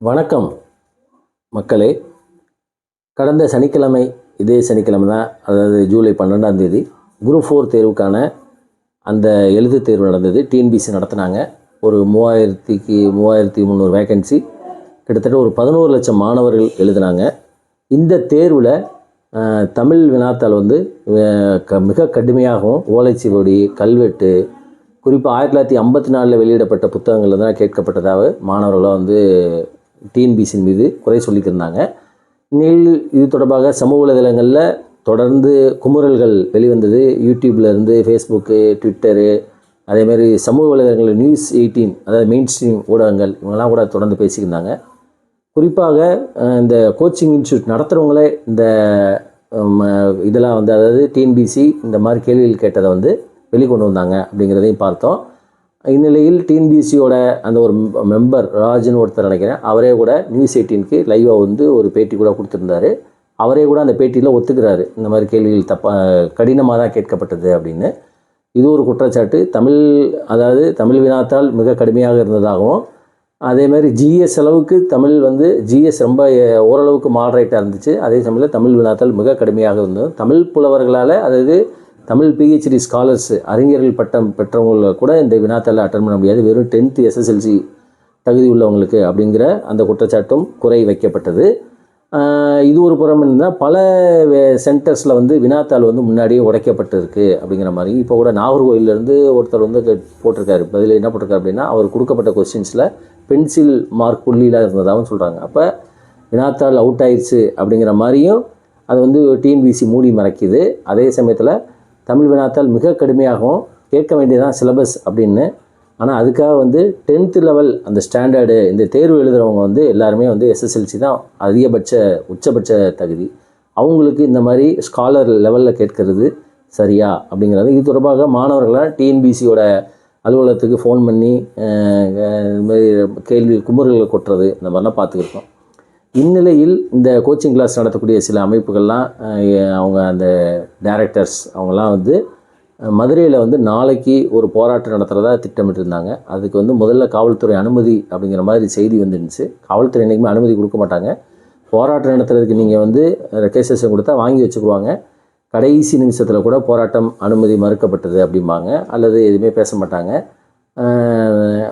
வணக்கம் மக்களே. கடந்த சனிக்கிழமை இதே சனிக்கிழமை தான் அதாவது ஜூலை பன்னெண்டாம் தேதி குரூப் ஃபோர் தேர்வுக்கான அந்த எழுத்துத் தேர்வு நடந்தது. டிஎன்பிசி நடத்தினாங்க. ஒரு மூவாயிரத்திக்கு மூவாயிரத்தி முந்நூறு வேகன்சி கிட்டத்தட்ட ஒரு பதினோரு லட்சம் மாணவர்கள் எழுதினாங்க. இந்த தேர்வில் தமிழ் வினாத்தால் வந்து க மிக கடுமையாகவும் ஓலைச்சுவடி கல்வெட்டு குறிப்பாக ஆயிரத்தி தொள்ளாயிரத்தி ஐம்பத்தி நாலில் வெளியிடப்பட்ட புத்தகங்கள் தான் கேட்கப்பட்டதாக மாணவர்களாக வந்து டிஎன்பிசியின் மீது குறை சொல்லிக்கிருந்தாங்க. நெல் இது தொடர்பாக சமூக வலைதளங்களில் தொடர்ந்து குமுறல்கள் வெளிவந்தது. யூடியூப்லேருந்து ஃபேஸ்புக்கு ட்விட்டரு அதேமாதிரி சமூக வலைதளங்களில் நியூஸ் எயிட்டீன் அதாவது மெயின் ஸ்ட்ரீம் ஊடகங்கள் இவங்கெல்லாம் கூட தொடர்ந்து பேசியிருந்தாங்க குறிப்பாக இந்த கோச்சிங் இன்ஸ்டியூட் நடத்துகிறவங்களே இந்த இதெல்லாம் வந்து அதாவது டிஎன்பிசி இந்த மாதிரி கேள்விகள் கேட்டதை வந்து வெளிக்கொண்டு வந்தாங்க அப்படிங்கிறதையும் பார்த்தோம். இந்நிலையில் டிஎன்பிசியோட அந்த ஒரு மெம்பர் ராஜன் ஒருத்தர் நினைக்கிறேன் அவரே கூட நியூஸ் எயிட்டீனுக்கு லைவாக வந்து ஒரு பேட்டி கூட கொடுத்துருந்தாரு. அவரே கூட அந்த பேட்டியில் ஒத்துக்கிறாரு. இந்த மாதிரி கேள்விகள் தப்பாக கடினமாக தான் கேட்கப்பட்டது அப்படின்னு. இது ஒரு குற்றச்சாட்டு. தமிழ் அதாவது தமிழ் வினாத்தால் மிக கடுமையாக இருந்ததாகவும் அதே மாதிரி ஜிஎஸ் அளவுக்கு தமிழ் வந்து ஜிஎஸ் ரொம்ப ஓரளவுக்கு மாடரேட்டாக இருந்துச்சு. அதே சமயத்தில் தமிழ் வினாத்தால் மிக கடுமையாக இருந்தது தமிழ் புலவர்களால் அதாவது தமிழ் பிஹெச்டி ஸ்காலர்ஸ் அறிஞர்கள் பட்டம் பெற்றவங்கள கூட இந்த வினாத்தால் அட்டன் பண்ண முடியாது. வெறும் டென்த்து எஸ்எஸ்எல்சி தகுதி உள்ளவங்களுக்கு அப்படிங்கிற அந்த குற்றச்சாட்டும் குறை வைக்கப்பட்டது. இது ஒரு புறம் இருந்தால் பல சென்டர்ஸில் வந்து வினாத்தாள் வந்து முன்னாடியே உடைக்கப்பட்டிருக்கு அப்படிங்கிற மாதிரி. இப்போ கூட நாகர்கோயிலேருந்து ஒருத்தர் வந்து போட்டிருக்காரு. பதில் என்ன போட்டிருக்காரு அப்படின்னா அவர் கொடுக்கப்பட்ட கொஸ்டின்ஸில் பென்சில் மார்க் புள்ளிலாம் இருந்ததாகவும் சொல்கிறாங்க அப்போ வினாத்தாள் அவுட் ஆயிடுச்சு அப்படிங்கிற மாதிரியும் அது வந்து டிஎன்பிசி மூடி மறைக்குது. அதே சமயத்தில் தமிழ் வினாத்தால் மிக கடுமையாகவும் கேட்க வேண்டியதான் சிலபஸ் அப்படின்னு. ஆனால் அதுக்காக வந்து டென்த்து லெவல் அந்த ஸ்டாண்டர்டு இந்த தேர்வு எழுதுகிறவங்க வந்து எல்லாருமே வந்து எஸ்எஸ்எல்சி தான் அதிகபட்ச உச்சபட்ச தகுதி. அவங்களுக்கு இந்த மாதிரி ஸ்காலர் லெவலில் கேட்கறது சரியா அப்படிங்கிறது இது தொடர்பாக மாணவர்களாக டிஎன்பிசியோட அலுவலகத்துக்கு ஃபோன் பண்ணி இது மாதிரி கேள்வி குமுறல்களை கொட்டுறது இந்த மாதிரிலாம் பார்த்துக்கிருக்கோம். இந்நிலையில் இந்த கோச்சிங் கிளாஸ் நடத்தக்கூடிய சில அமைப்புகள்லாம் அவங்க அந்த டைரக்டர்ஸ் அவங்கெல்லாம் வந்து மதுரையில் வந்து நாளைக்கு ஒரு போராட்டம் நடத்துகிறதா திட்டமிட்டிருந்தாங்க. அதுக்கு வந்து முதல்ல காவல்துறை அனுமதி அப்படிங்கிற மாதிரி செய்தி வந்துருந்துச்சு. காவல்துறை என்றைக்குமே அனுமதி கொடுக்க மாட்டாங்க. போராட்டம் நடத்துறதுக்கு நீங்கள் வந்து ரெக்கேசேஷன் கொடுத்தா வாங்கி வச்சுக்குவாங்க. கடைசி நிமிஷத்தில் கூட போராட்டம் அனுமதி மறுக்கப்பட்டது அப்படிம்பாங்க. அல்லது எதுவுமே பேச மாட்டாங்க.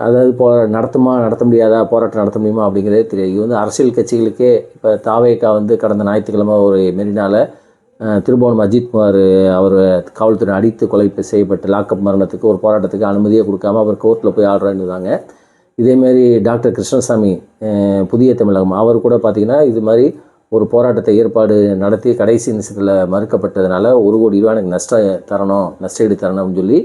அதாவது போ நடத்துமா நடத்த முடியாதா போராட்டம் நடத்த முடியுமா அப்படிங்கிறதே தெரியாது. இது வந்து அரசியல் கட்சிகளுக்கே இப்போ தாவேக்கா வந்து கடந்த ஞாயிற்றுக்கிழமை ஒரு மெரினால திருபுவனம் அஜித்குமார் அவர் காவல்துறை அடித்து கொலை செய்யப்பட்டு லாக்அப் மரணத்துக்கு ஒரு போராட்டத்துக்கு அனுமதியே கொடுக்காம அவர் கோர்ட்டில் போய் ஆடுறாங்க இதேமாரி டாக்டர் கிருஷ்ணசாமி புதிய தமிழகம் அவர் கூட பார்த்திங்கன்னா இது மாதிரி ஒரு போராட்டத்தை ஏற்பாடு நடத்தி கடைசி நிமிஷத்தில் மறுக்கப்பட்டதுனால ஒரு கோடி ரூபா எனக்கு நஷ்டம் தரணும் நஷ்டஈடு தரணும் அப்படின்னு சொல்லி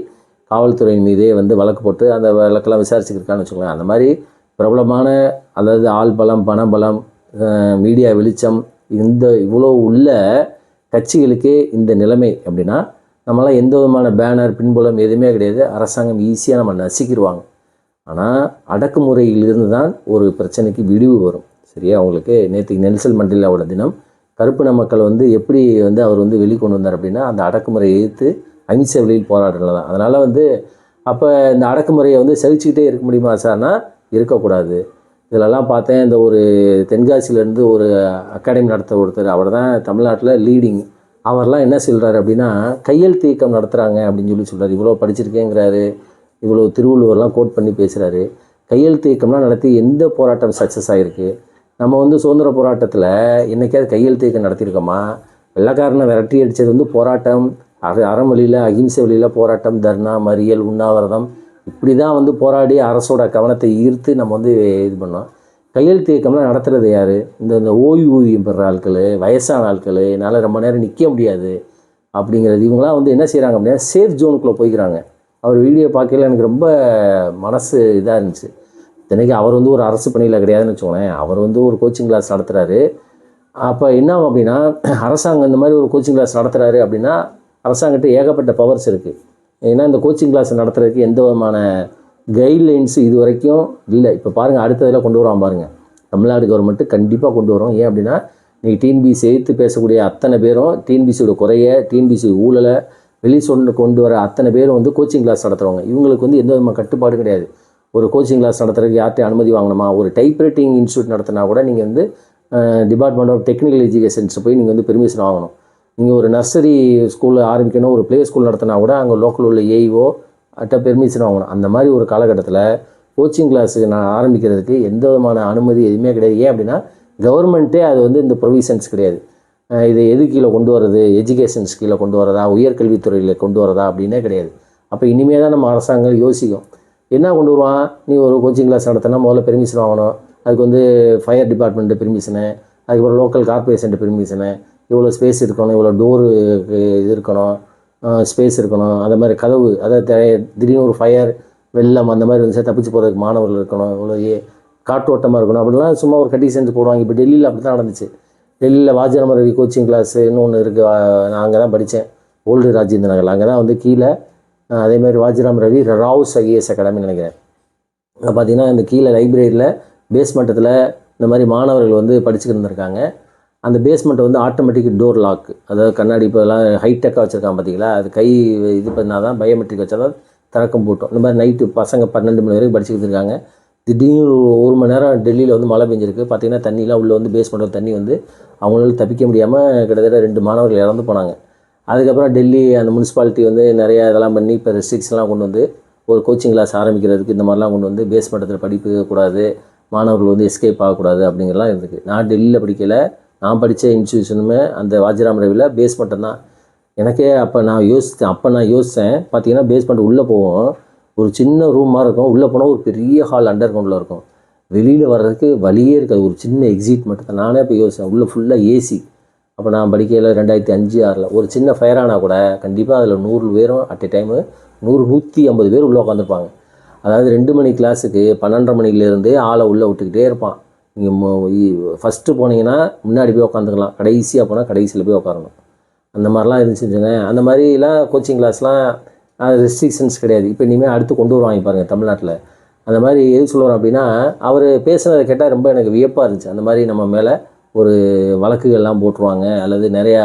காவல்துறையின் மீதே வந்து வழக்கு போட்டு அந்த வழக்கெல்லாம் விசாரிச்சுக்கிருக்கான்னு வச்சுக்கோங்களேன். அந்த மாதிரி பிரபலமான அதாவது ஆள் பலம் பணபலம் மீடியா வெளிச்சம் இந்த இவ்வளோ உள்ள கட்சிகளுக்கே இந்த நிலைமை அப்படின்னா நம்மளாம் எந்த விதமான பேனர் பின்புலம் எதுவுமே கிடையாது. அரசாங்கம் ஈஸியாக நம்ம நசிக்கிடுவாங்க ஆனால் அடக்குமுறையிலிருந்து தான் ஒரு பிரச்சனைக்கு விடிவு வரும். சரியா? அவங்களுக்கு நேற்று நெல்சல் மண்டேலாவோட தினம் கருப்பின மக்கள் வந்து எப்படி வந்து அவர் வந்து வெளிக்கொண்டு வந்தார் அப்படின்னா அந்த அடக்குமுறையை எதிர்த்து அகிம்சை வழியில் போராடுறது தான். அதனால் வந்து அப்போ இந்த அடக்குமுறையை வந்து சகிச்சுக்கிட்டே இருக்க முடியுமா சார்னா இருக்கக்கூடாது. இதிலெல்லாம் பார்த்தேன் இந்த ஒரு தென்காசியிலேருந்து ஒரு அகாடமி நடத்த ஒருத்தர் அவர் தான் தமிழ்நாட்டில் லீடிங் அவர்லாம் என்ன சொல்கிறாரு அப்படின்னா கையெழுத்து இயக்கம் நடத்துகிறாங்க அப்படின்னு சொல்லி சொல்கிறார் இவ்வளோ படிச்சிருக்கேங்கிறாரு. இவ்வளோ திருவள்ளுவர்லாம் கோட் பண்ணி பேசுகிறாரு கையெழுத்து இயக்கம்லாம் நடத்தி எந்த போராட்டம் சக்ஸஸ் ஆகிருக்கு நம்ம வந்து சுதந்திர போராட்டத்தில் என்னைக்காவது கையெழுத்து இயக்கம் நடத்தியிருக்கோமா? வெள்ளக்காரனை விரட்டி அடித்தது வந்து போராட்டம். அற அறவழியில் அகிம்சை வழியில் போராட்டம் தர்ணா மறியல் உண்ணாவிரதம் இப்படி தான் வந்து போராடி அரசோட கவனத்தை ஈர்த்து நம்ம வந்து இது பண்ணோம். கையெழுத்து இயக்கம்லாம் நடத்துகிறது யார்? இந்த இந்த ஓய்வூதியம் பெற ஆட்கள் வயசான ஆட்கள் என்னால் ரொம்ப நேரம் நிற்க முடியாது அப்படிங்கிறது. இவங்களாம் வந்து என்ன செய்கிறாங்க அப்படின்னா சேஃப் ஜோனுக்குள்ளே போய்க்கிறாங்க. அவர் வீடியோ பார்க்கல எனக்கு ரொம்ப மனசு இதாக இருந்துச்சு. இத்தனைக்கு அவர் வந்து ஒரு அரசு பணியில் கிடையாதுன்னு வச்சுக்கோங்களேன். அவர் வந்து ஒரு கோச்சிங் கிளாஸ் நடத்துகிறாரு அப்போ என்ன அப்படின்னா அரசாங்கம் இந்த மாதிரி ஒரு கோச்சிங் கிளாஸ் நடத்துகிறாரு அப்படின்னா அரசாங்கத்தை ஏகப்பட்ட பவர்ஸ் இருக்குது ஏன்னா இந்த கோச்சிங் கிளாஸ் நடத்துறதுக்கு எந்த விதமான கைட்லைன்ஸ் இது வரைக்கும் இல்லை. இப்போ பாருங்கள் அடுத்ததில் கொண்டு வரோம் பாருங்கள் தமிழ்நாடு கவர்மெண்ட்டு கண்டிப்பாக கொண்டு வரும். ஏன் அப்படின்னா நீங்கள் டிஎன்பிசி எதிர்த்து பேசக்கூடிய அத்தனை பேரும் டிஎன்பிசியோட குறைய டிஎன்பிசி ஊழலை வெளி சொன்ன கொண்டு வர அத்தனை பேரும் வந்து கோச்சிங் கிளாஸ் நடத்துகிறவங்க இவங்களுக்கு வந்து எந்த விதமான கட்டுப்பாடும் கிடையாது. ஒரு கோச்சிங் கிளாஸ் நடத்துறதுக்கு யார்கிட்ட அனுமதி வாங்கணுமா? ஒரு டைப் ரைட்டிங் இன்ஸ்டியூட் நடத்தினா கூட நீங்கள் வந்து டிபார்ட்மெண்ட் ஆஃப் டெக்னிக்கல் எஜுகேஷன்ஸ் போய் நீங்கள் வந்து பெர்மிஷன் வாங்கணும். நீங்கள் ஒரு நர்சரி ஸ்கூலில் ஆரம்பிக்கணும் ஒரு ப்ளே ஸ்கூல் நடத்தினா கூட அங்கே லோக்கல் உள்ள ஏஇஓ அட்ட பெர்மிஷன் வாங்கணும். அந்த மாதிரி ஒரு காலகட்டத்தில் கோச்சிங் கிளாஸுக்கு நான் ஆரம்பிக்கிறதுக்கு எந்த விதமான அனுமதி எதுவுமே கிடையாது. ஏன் அப்படின்னா கவர்மெண்ட்டே அது வந்து இந்த ப்ரொவிஷன்ஸ் கிடையாது. இது எது கீழே கொண்டு வர்றது? எஜுகேஷன்ஸ் கீழே கொண்டு வரதா உயர்கல்வித்துறையில் கொண்டு வரதா அப்படின்னே கிடையாது. அப்போ இனிமேல் தான் நம்ம அரசாங்கம் யோசிக்கும். என்ன கொண்டு வருவான்? நீ ஒரு கோச்சிங் கிளாஸ் நடத்தினா முதல்ல பெர்மிஷன் வாங்கணும். அதுக்கு வந்து ஃபயர் டிபார்ட்மெண்ட்டு பெர்மிஷனு அதுக்கப்புறம் லோக்கல் கார்பரேஷன் பெர்மிஷனு இவ்வளோ ஸ்பேஸ் இருக்கணும் இவ்வளோ டோரு இது இருக்கணும் ஸ்பேஸ் இருக்கணும் அந்த மாதிரி கதவு அதாவது திடீர்னு ஒரு ஃபயர் வெள்ளம் அந்த மாதிரி இருந்துச்சு தப்பிச்சு போகிறதுக்கு மாணவர்கள் இருக்கணும் இவ்வளோ காற்றோட்டமாக இருக்கணும். அப்படிலாம் சும்மா ஒரு கட்டி கண்டிஷன்ஸ் போடுவாங்க. இப்போ டெல்லியில் அப்படி தான் நடந்துச்சு. டெல்லியில் வாஜராம ரவி கோச்சிங் கிளாஸ் இன்னொன்று இருக்குது நான் அங்கே தான் படித்தேன் ஓல்டு ராஜேந்திர நகரில். அங்கே தான் வந்து கீழே அதே மாதிரி வாஜிராம் ரவி ராவ்ஸ் ஐஏஎஸ் அகாடமின்னு நினைக்கிறேன். பார்த்திங்கன்னா பார்த்தீங்கன்னா இந்த கீழே லைப்ரரியில் பேஸ்மெண்ட்டத்தில் இந்த மாதிரி மாணவர்கள் வந்து படிச்சுக்கிட்டு இருந்திருக்காங்க. அந்த பேஸ்மெண்ட்டை வந்து ஆட்டோமேட்டிக் டோர் லாக் அதாவது கண்ணாடி இப்போலாம் ஹைடெக்காக வச்சுருக்கான் பார்த்தீங்களா அது கை இது பண்ணால் தான் பயோமெட்ரிக் வச்சா தான் திறக்கம் போட்டோம். இந்த மாதிரி நைட்டு பசங்க பன்னெண்டு மணி வரைக்கும் படிச்சுக்கிட்டு இருக்காங்க திடீர்னு ஒரு ஒரு மணி நேரம் டெல்லியில் வந்து மழை பெஞ்சிருக்கு. பார்த்தீங்கன்னா தண்ணிலாம் உள்ளே வந்து பேஸ்மெண்ட்டில் தண்ணி வந்து அவங்களால தப்பிக்க முடியாமல் கிட்டத்தட்ட ரெண்டு மாணவர்கள் இறந்து போனாங்க. அதுக்கப்புறம் டெல்லி அந்த முனிசிபாலிட்டி வந்து நிறைய இதெல்லாம் பண்ணி இப்போ ரெஸ்ட்ரிக்ஷன்லாம் கொண்டு வந்து ஒரு கோச்சிங் கிளாஸ் ஆரம்பிக்கிறதுக்கு இந்த மாதிரிலாம் கொண்டு வந்து பேஸ்மெண்டத்தில் படிப்பு கூடாது. மாணவர்கள் வந்து எஸ்கேப் ஆகக்கூடாது அப்படிங்கிறலாம் இருந்துக்கு நான் டெல்லியில் படிக்கலை. நான் படித்த இன்ஸ்டியூஷனுமே அந்த வாஜிராம் ரவியில் பேஸ் தான் எனக்கே அப்போ நான் யோசித்தேன் அப்போ நான் யோசித்தேன் பார்த்தீங்கன்னா பேஸ்மெண்ட் உள்ளே போவோம். ஒரு சின்ன ரூம் மாதிரி இருக்கும். உள்ளே போனால் ஒரு பெரிய ஹால் அண்டர் கிரவுண்டில் இருக்கும். வெளியில் வர்றதுக்கு வழியே இருக்காது. ஒரு சின்ன எக்ஸிட் மட்டும் தான் நானே இப்போ யோசித்தேன் உள்ளே ஃபுல்லாக ஏசி அப்போ நான் படிக்கையில் ரெண்டாயிரத்தி அஞ்சு ஆறில் ஒரு சின்ன ஃபயர் ஆனால் கூட கண்டிப்பாக அதில் நூறு பேரும் அட் எ டைமு நூறு நூற்றி ஐம்பது பேர் உள்ளே உட்காந்துருப்பாங்க அதாவது ரெண்டு மணி கிளாஸுக்கு பன்னெண்டரை மணிலேருந்தே ஆளை உள்ளே விட்டுக்கிட்டே இருப்பான். நீங்கள் ஃபஸ்ட்டு போனீங்கன்னா முன்னாடி போய் உட்காந்துக்கலாம் கடைசியாக போனால் கடைசியில் போய் உட்காரணும் அந்த மாதிரிலாம் இருந்துச்சுங்க அந்த மாதிரிலாம் கோச்சிங் கிளாஸ்லாம் ரெஸ்ட்ரிக்ஷன்ஸ் கிடையாது. இப்போ இனிமேல் அடுத்து கொண்டு வருவாங்க பாருங்கள் தமிழ்நாட்டில். அந்த மாதிரி எது சொல்லுவார் அப்படின்னா அவர் பேசுனதை கேட்டால் ரொம்ப எனக்கு வியப்பாக இருந்துச்சு. அந்த மாதிரி நம்ம மேலே ஒரு வழக்குகள்லாம் போட்டுருவாங்க. அல்லது நிறையா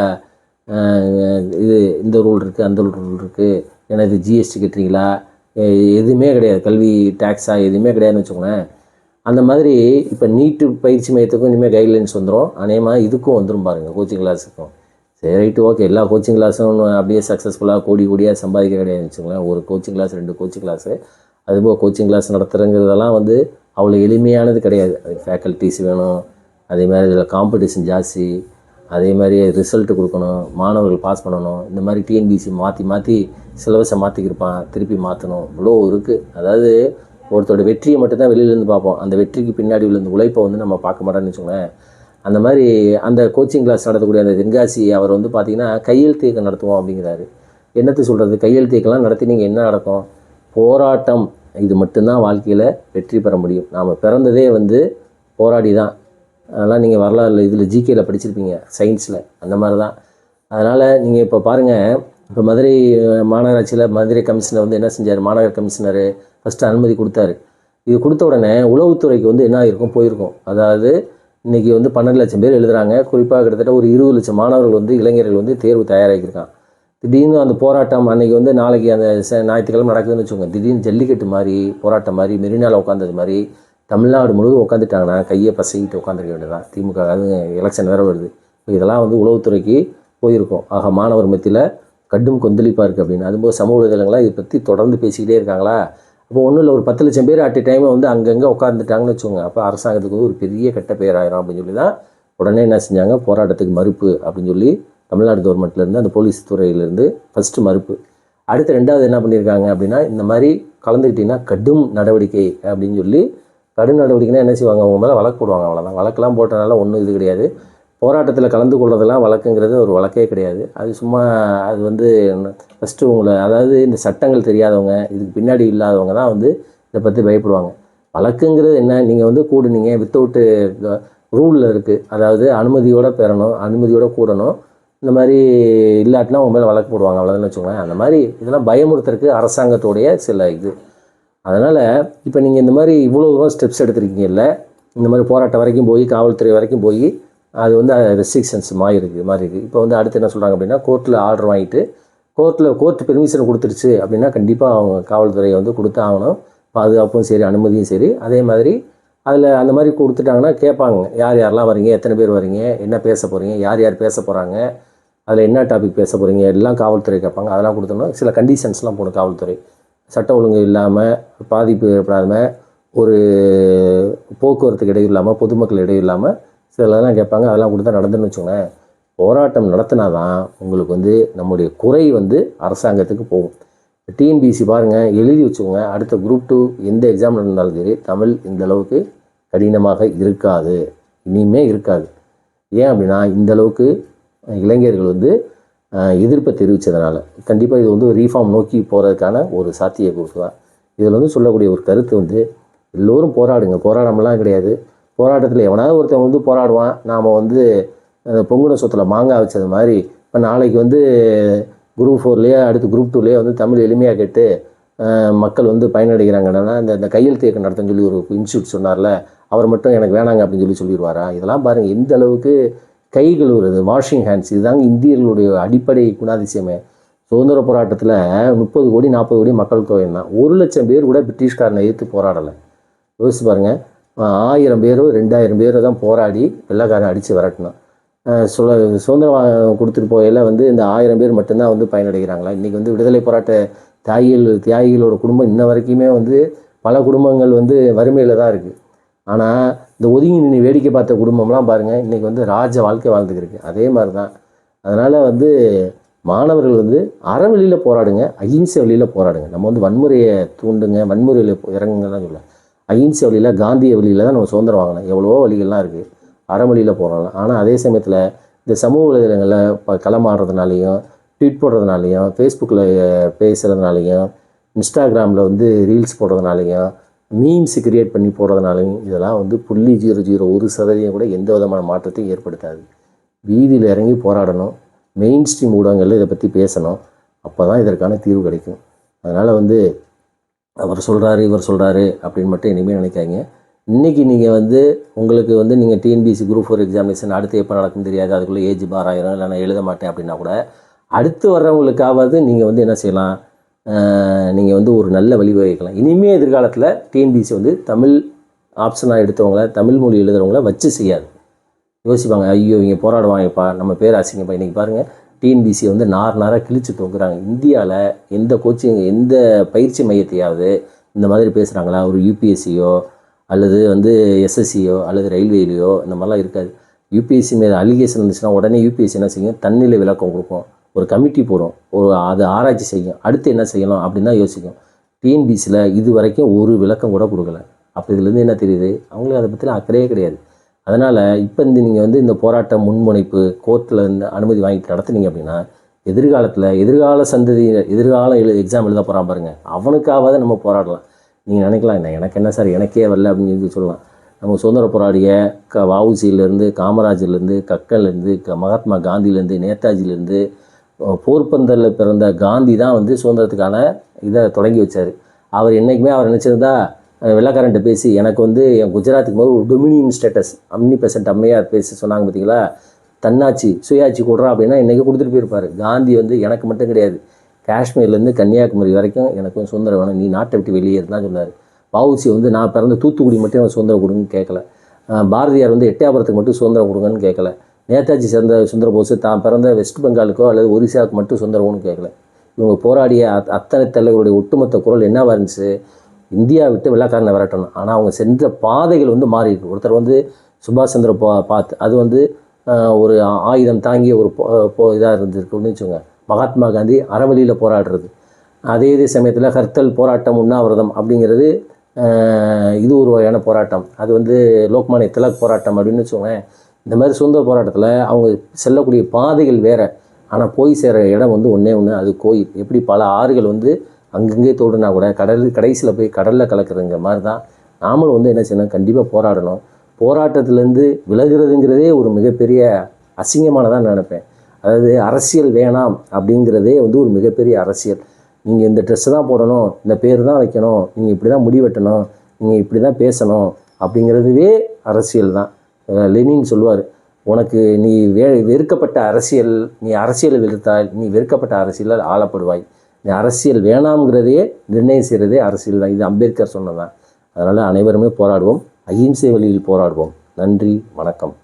இது இந்த ரூல் இருக்குது அந்த ரூல் இருக்குது எனக்கு ஜிஎஸ்டி கட்டுறீங்களா எதுவுமே கிடையாது. கல்வி டேக்ஸா எதுவுமே கிடையாதுன்னு வச்சுக்கோங்களேன். அந்த மாதிரி இப்போ நீட்டு பயிற்சி மையத்துக்கும் இனிமேல் கைட்லைன்ஸ் வந்துடும் அநேகமாக இதுக்கும் வந்துடும் பாருங்கள் கோச்சிங் கிளாஸுக்கும் சரி ரைட்டு ஓகே எல்லா கோச்சிங் கிளாஸும் அப்படியே சக்ஸஸ்ஃபுல்லாக கோடி கோடியாக சம்பாதிக்க கிடையாதுன்னு வச்சுக்கோங்களேன். ஒரு கோச்சிங் கிளாஸ் ரெண்டு கோச்சிங் கிளாஸு அதுபோல் கோச்சிங் கிளாஸ் நடத்துகிறங்கிறதெல்லாம் வந்து அவ்வளோ எளிமையானது கிடையாது. அது ஃபேக்கல்ட்டிஸ் வேணும். அதே மாதிரி இதில் காம்படிஷன் ஜாஸ்தி. அதே மாதிரி ரிசல்ட்டு கொடுக்கணும் மாணவர்கள் பாஸ் பண்ணணும் இந்த மாதிரி டிஎன்பிசி மாற்றி மாற்றி சிலபஸை மாற்றிக்கிருப்பான் திருப்பி மாற்றணும் இவ்வளோ இருக்குது அதாவது ஒருத்தரோட வெற்றியை மட்டும்தான் வெளியிலேருந்து பார்ப்போம். அந்த வெற்றிக்கு பின்னாடி உள்ள இந்த உழைப்பை வந்து நம்ம பார்க்க மாட்டோம்னு வச்சுக்கோங்களேன். அந்த மாதிரி அந்த கோச்சிங் கிளாஸ் நடத்தக்கூடிய அந்த தென்காசி அவர் வந்து பார்த்தீங்கன்னா கையெழுத்து இயக்கம் நடத்துவோம் அப்படிங்கிறாரு. என்னத்தை சொல்கிறது கையெழுத்து இயக்கம்லாம் நடத்தி நீங்கள் என்ன நடக்கும்? போராட்டம். இது மட்டும்தான் வாழ்க்கையில் வெற்றி பெற முடியும். நாம் பிறந்ததே வந்து போராடி தான் அதெல்லாம் நீங்கள் வரலாறு இதில் ஜிகேயில் படிச்சிருப்பீங்க சயின்ஸில் அந்த மாதிரி தான் அதனால் நீங்கள் இப்போ பாருங்கள் இப்போ மதுரை மாநகராட்சியில் மதுரை கமிஷனர் வந்து என்ன செஞ்சார்? மாநகர கமிஷனர் ஃபஸ்ட்டு அனுமதி கொடுத்தாரு. இது கொடுத்த உடனே உளவுத்துறைக்கு வந்து என்ன ஆயிருக்கும்? போயிருக்கும். அதாவது இன்றைக்கி வந்து பன்னெண்டு லட்சம் பேர் எழுதுகிறாங்க குறிப்பாக கிட்டத்தட்ட ஒரு இருபது லட்சம் மாணவர்கள் வந்து இளைஞர்கள் வந்து தேர்வு தயாராகிருக்கான் திடீர்னு அந்த போராட்டம் அன்றைக்கி வந்து நாளைக்கு அந்த ச- ஞாயிற்றுக்கிழமை நடக்குதுன்னு வச்சுக்கோங்க. திடீர்னு ஜல்லிக்கட்டு மாதிரி போராட்டம் மாதிரி மெரினால உட்காந்தது மாதிரி தமிழ்நாடு முழுவதும் உட்காந்துட்டாங்கன்னா கையை பசங்கிட்டு உட்காந்துருக்க வேண்டியதான் திமுக அது எலெக்ஷன் வேறு வருது. இதெல்லாம் வந்து உளவுத்துறைக்கு போயிருக்கும். ஆக மாணவர் மத்தியில் கடும் கொந்தளிப்பாக இருக்குது அப்படின்னு. அதுபோல் சமூக வலைதளங்களாம் இதை பற்றி தொடர்ந்து பேசிக்கிட்டே இருக்காங்களா? அப்போ ஒன்றும் இல்லை. ஒரு பத்து லட்சம் பேர் அட் டைம் வந்து அங்கங்கே உட்காந்துட்டாங்கன்னு வச்சுக்கோங்க. அப்போ அரசாங்கத்துக்கு வந்து ஒரு பெரிய கெட்ட பேர் ஆயிரும் அப்படின்னு சொல்லி தான் உடனே என்ன செஞ்சாங்க? போராட்டத்துக்கு மறுப்பு அப்படின்னு சொல்லி தமிழ்நாடு கவர்மெண்ட்லேருந்து அந்த போலீஸ் துறையிலேருந்து ஃபஸ்ட்டு மறுப்பு. அடுத்து ரெண்டாவது என்ன பண்ணியிருக்காங்க அப்படின்னா இந்த மாதிரி கலந்துக்கிட்டிங்கன்னா கடும் நடவடிக்கை அப்படின்னு சொல்லி கடும் நடவடிக்கைனா என்ன செய்வாங்க? அவங்க மேலே வழக்கு போடுவாங்க அவ்வளோதான் வழக்கெல்லாம் போட்டனால ஒன்றும் இது கிடையாது. போராட்டத்தில் கலந்து கொள்வதெல்லாம் வழக்குங்கிறது ஒரு வழக்கே கிடையாது. அது சும்மா அது வந்து ஃபஸ்ட்டு உங்களை அதாவது இந்த சட்டங்கள் தெரியாதவங்க இதுக்கு பின்னாடி இல்லாதவங்க தான் வந்து இதை பற்றி பயப்படுவாங்க. வழக்குங்கிறது என்ன? நீங்கள் வந்து கூடுனீங்க வித்தவுட்டு ரூலில் இருக்குது அதாவது அனுமதியோடு பெறணும் அனுமதியோடு கூடணும். இந்த மாதிரி இல்லாட்டினா உங்கள் மேலே வழக்கு போடுவாங்க. அவ்வளோதான்னு வச்சுக்கோங்களேன். அந்த மாதிரி இதெல்லாம் பயமுறுத்துறதுக்கு அரசாங்கத்தோடைய சில இது. அதனால் இப்போ நீங்கள் இந்த மாதிரி இவ்வளோ தூரம் ஸ்டெப்ஸ் எடுத்திருக்கீங்கல்ல இந்த மாதிரி போராட்டம் வரைக்கும் போய் காவல்துறை வரைக்கும் போய் அது வந்து ரெஸ்ட்ரிக்ஷன்ஸ் மாறி இருக்குது மாறி இருக்குது இப்போ வந்து அடுத்து என்ன சொல்கிறாங்க அப்படின்னா கோர்ட்டில் ஆர்டர் வாங்கிட்டு கோர்ட்டில் கோர்ட் பெர்மிஷன் கொடுத்துருச்சு அப்படின்னா கண்டிப்பாக அவங்க காவல்துறையை வந்து கொடுத்து ஆகணும். பாதுகாப்பும் சரி அனுமதியும் சரி. அதே மாதிரி அதில் அந்த மாதிரி கொடுத்துட்டாங்கன்னா கேட்பாங்க. யார் யாரெல்லாம் வரீங்க? எத்தனை பேர் வரீங்க? என்ன பேச போகிறீங்க யார் யார் பேச போகிறாங்க அதில் என்ன டாபிக் பேச போகிறீங்க எல்லாம் காவல்துறை கேட்பாங்க. அதெல்லாம் கொடுத்தோம்னா சில கண்டிஷன்ஸ்லாம் போகணும் காவல்துறை. சட்ட ஒழுங்கு இல்லாமல் பாதிப்பு ஏற்படாமல் ஒரு போக்குவரத்துக்கு இடையூறு இல்லாமல் பொதுமக்கள் இடையூறு இல்லாமல் சிலதெல்லாம் கேட்பாங்க அதெல்லாம் கொடுத்தா நடந்துன்னு வச்சுக்கோங்களேன். போராட்டம் நடத்தினா தான் உங்களுக்கு வந்து நம்முடைய குறை வந்து அரசாங்கத்துக்கு போகும். டிஎன்பிசி பாருங்கள் எழுதி வச்சுக்கோங்க. அடுத்த குரூப் டூ எந்த எக்ஸாம் நடந்தாலும் சரி தமிழ் இந்த அளவுக்கு கடினமாக இருக்காது. இனிமே இருக்காது. ஏன் அப்படின்னா இந்த அளவுக்கு இளைஞர்கள் வந்து எதிர்ப்பை தெரிவித்ததுனால கண்டிப்பாக இது வந்து ரீஃபார்ம் நோக்கி போகிறதுக்கான ஒரு சாத்திய கூறு தான். இதில் வந்து சொல்லக்கூடிய ஒரு கருத்து வந்து எல்லோரும் போராடுங்க. போராடமெல்லாம் கிடையாது. போராட்டத்தில் எவனாவது ஒருத்தன் வந்து போராடுவான். நாம் வந்து பொங்குன சொத்தில் மாங்காய் வச்சது மாதிரி இப்போ நாளைக்கு வந்து குரூப் ஃபோர்லேயே அடுத்து குரூப் டூலேயே வந்து தமிழ் எளிமையாக கேட்டு மக்கள் வந்து பயனடைகிறாங்கன்னா இந்த இந்த கையெழுத்து இயக்கம் நடத்துன்னு சொல்லி ஒரு இன்ஸ்டியூட் சொன்னார்ல அவர் மட்டும் எனக்கு வேணாங்க அப்படின்னு சொல்லி சொல்லிடுவாரா? இதெல்லாம் பாருங்கள் எந்த அளவுக்கு கை கழுவுறது வாஷிங் ஹேண்ட்ஸ் இதுதாங்க இந்தியர்களுடைய அடிப்படை குணாதிசயமே. சுதந்திர போராட்டத்தில் முப்பது கோடி நாற்பது கோடி மக்கள் தொகை தான் ஒரு லட்சம் பேர் கூட பிரிட்டிஷ்காரனை எதிர்த்து போராடலை. யோசிச்சு பாருங்கள் ஆயிரம் பேரோ ரெண்டாயிரம் பேரோ தான் போராடி வெள்ளக்காரன் அடித்து விரட்டினான். சுல சுதந்திரம் கொடுத்துட்டு போகையில் வந்து இந்த ஆயிரம் பேர் மட்டும்தான் வந்து பயனடைகிறாங்களா? இன்றைக்கி வந்து விடுதலை போராட்ட தியாகிகள் தியாகிகளோட குடும்பம் இன்ன வரைக்குமே வந்து பல குடும்பங்கள் வந்து வறுமையில் தான் இருக்குது ஆனால் இந்த ஒதுங்கி நின்று வேடிக்கை பார்த்த குடும்பம்லாம் பாருங்கள் இன்றைக்கி வந்து ராஜ வாழ்க்கை வாழ்ந்துக்கிருக்கு அதே மாதிரி தான் அதனால் வந்து மாணவர்கள் வந்து அறவழியில் போராடுங்க அகிம்சை வழியில் போராடுங்க. நம்ம வந்து வன்முறையை தூண்டுங்க வன்முறையில் இறங்குங்க தான் சொல்ல அகிம்சை வழியில் காந்திய வழியில் தான் நம்ம சுதந்திரம் வாங்கணும். எவ்வளவோ வழிகள்லாம் இருக்குது அறவழியில் போராடலாம் ஆனால் அதே சமயத்தில் இந்த சமூக வலைதளங்களில் இப்போ களமாடுறதுனாலையும் ட்வீட் போடுறதுனாலையும் ஃபேஸ்புக்கில் பேசுகிறதுனாலையும் இன்ஸ்டாகிராமில் வந்து ரீல்ஸ் போடுறதுனாலையும் மீம்ஸ் கிரியேட் பண்ணி போடுறதுனாலையும் இதெல்லாம் வந்து புள்ளி ஜீரோ ஜீரோ ஒரு சதவீதம் கூட எந்த விதமான மாற்றத்தையும் ஏற்படுத்தாது. வீதியில் இறங்கி போராடணும். மெயின் ஸ்ட்ரீம் ஊடகங்களில் இதை பற்றி பேசணும். அப்போ தான் இதற்கான தீர்வு கிடைக்கும். அதனால் வந்து அவர் சொல்கிறாரு இவர் சொல்கிறாரு அப்படின்னு மட்டும் இனிமேல் நினைக்காங்க இன்றைக்கி நீங்கள் வந்து உங்களுக்கு வந்து நீங்கள் டிஎன்பிசி குரூப் ஃபோர் எக்ஸாமினேஷன் அடுத்து எப்போ நடக்கும் தெரியாது. அதுக்குள்ளே ஏஜ் பார் ஆயிரும். இல்லை நான் எழுத மாட்டேன் அப்படின்னா கூட அடுத்து வர்றவங்களுக்காவது நீங்கள் வந்து என்ன செய்யலாம்? நீங்கள் வந்து ஒரு நல்ல வழிவகைக்கலாம் இனிமே எதிர்காலத்தில் டிஎன்பிசி வந்து தமிழ் ஆப்ஷனாக எடுத்தவங்கள தமிழ் மொழி எழுதுறவங்கள வச்சு செய்யாது. யோசிப்பாங்க ஐயோ இவங்க போராடுவாங்கப்பா நம்ம பேர் அசிங்கப்பா இன்றைக்கி பாருங்கள் டிஎன்பிசியை வந்து நார் நாராக கிழிச்சு தூக்குறாங்க இந்தியாவில் எந்த கோச்சிங் எந்த பயிற்சி மையத்தையாவது இந்த மாதிரி பேசுகிறாங்களா ஒரு யூபிஎஸ்சியோ அல்லது வந்து எஸ்எஸ்சியோ அல்லது ரயில்வேலையோ இந்த மாதிரிலாம் இருக்காது. யூபிஎஸ்சி மேலே அலிகேஷன் இருந்துச்சுன்னா உடனே யூபிஎஸ்சி என்ன செய்யும்? தண்ணியில் விளக்கம் கொடுக்கும். ஒரு கமிட்டி போடும் ஒரு அது ஆராய்ச்சி செய்யும். அடுத்து என்ன செய்யலாம் அப்படின்னு தான் யோசிக்கும். டிஎன்பிசியில் இது வரைக்கும் ஒரு விளக்கம் கூட கொடுக்கல. அப்போ இதுலேருந்து என்ன தெரியுது? அவங்களுக்கு அதை பற்றின அக்கறையே கிடையாது. அதனால் இப்போ இந்த நீங்கள் வந்து இந்த போராட்டம் முன்முனைப்பு கோர்ட்டில் இருந்து அனுமதி வாங்கிட்டு நடத்துனீங்க அப்படின்னா எதிர்காலத்தில் எதிர்கால சந்ததி எதிர்காலம் எழு எக்ஸாம் எழுத போகிறான் பாருங்கள் அவனுக்காவது நம்ம போராடலாம். நீங்கள் நினைக்கலாம் என்ன எனக்கு என்ன சார்? எனக்கே வரல அப்படின்னு சொல்லி சொல்லலாம். நம்ம சுதந்திர போராடிய க வவுசியிலேருந்து காமராஜர்லேருந்து கக்கன்லேருந்து க மகாத்மா காந்திலேருந்து நேதாஜிலேருந்து போர்பந்தரில் பிறந்த காந்தி தான் வந்து சுதந்திரத்துக்கான இதை தொடங்கி வச்சார். அவர் என்றைக்குமே அவர் நினச்சிருந்தா வெள்ளக்காரன்ட்ட பேசி எனக்கு வந்து என் குஜராத்துக்கு போது ஒரு டொமினியன் ஸ்டேட்டஸ் அம்னி பெசன்ட் அம்மையார் பேசி சொன்னாங்க பார்த்தீங்களா தன்னாட்சி சுயாட்சி கொடுறா அப்படின்னா இன்றைக்கி கொடுத்துட்டு போயிருப்பார். காந்தி வந்து எனக்கு மட்டும் கிடையாது. காஷ்மீர்லேருந்து கன்னியாகுமரி வரைக்கும் எனக்கு வந்து சுதந்திரம் வேணும். நீ நாட்டை விட்டு வெளியே தான் சொன்னார். வஉசி வந்து நான் பிறந்த தூத்துக்குடி மட்டும் எனக்கு சுதந்திரம் கொடுங்கன்னு கேட்கல பாரதியார் வந்து எட்டயபுரத்துக்கு மட்டும் சுதந்திரம் கொடுங்கன்னு கேட்கல நேதாஜி சேர்ந்த சுந்தரபோஸ் தான் பிறந்த வெஸ்ட் பெங்காலுக்கோ அல்லது ஒரிசாவுக்கு மட்டும் சுதந்திரம் கேட்கல. இவங்க போராடிய அத்- அத்தனை தலைவர்களுடைய ஒட்டுமொத்த குரல் என்னவாக இருந்துச்சு? இந்தியா விட்டு வெள்ளாக்காரனை விரட்டணும். ஆனால் அவங்க சென்ற பாதைகள் வந்து மாறி இருக்கு. ஒருத்தர் வந்து சுபாஷ் சந்திர பா பார்த்து அது வந்து ஒரு ஆயுதம் தாங்கிய ஒரு போ இதாக இருந்திருக்குன்னு வச்சுக்கோங்க. மகாத்மா காந்தி அறவழியில் போராடுறது. அதே இதே சமயத்தில் கர்த்தல் போராட்டம் உண்ணாவிரதம் அப்படிங்கிறது இது ஒரு வகையான போராட்டம். அது வந்து லோக்மானிய திலக் போராட்டம் அப்படின்னு வச்சுக்கோங்களேன். இந்த மாதிரி சுதந்திர போராட்டத்தில் அவங்க செல்லக்கூடிய பாதைகள் வேறு. ஆனால் போய் சேர இடம் வந்து ஒன்றே ஒன்று அது கோயில். எப்படி பல ஆறுகள் வந்து அங்கங்கே தோடுனா கூட கடல் கடைசியில் போய் கடலில் கலக்குறதுங்கிற மாதிரி தான் நாமளும் வந்து என்ன செய்யணும்? கண்டிப்பாக போராடணும். போராட்டத்திலேருந்து விலகுறதுங்கிறதே ஒரு மிகப்பெரிய அசிங்கமானதாக நினைப்பேன். அதாவது அரசியல் வேணாம் அப்படிங்கிறதே வந்து ஒரு மிகப்பெரிய அரசியல். நீங்கள் இந்த ட்ரெஸ்ஸு தான் போடணும் இந்த பேர் தான் வைக்கணும் நீங்கள் இப்படி தான் முடி வெட்டணும் நீங்கள் இப்படி தான் பேசணும் அப்படிங்கிறதுவே அரசியல் தான். லெனின் சொல்லுவார் உனக்கு நீ வே வெறுக்கப்பட்ட அரசியல் நீ அரசியலை வெறுத்தால் நீ வெறுக்கப்பட்ட அரசியலால் ஆளப்படுவாய். நீ அரசியல் வேணாம்ங்கிறதையே நிர்ணயம் செய்கிறதே அரசியல் தான். இது அம்பேத்கர் சொன்னதான் அதனால் அனைவருமே போராடுவோம். அகிம்சை வழியில் போராடுவோம். நன்றி வணக்கம்.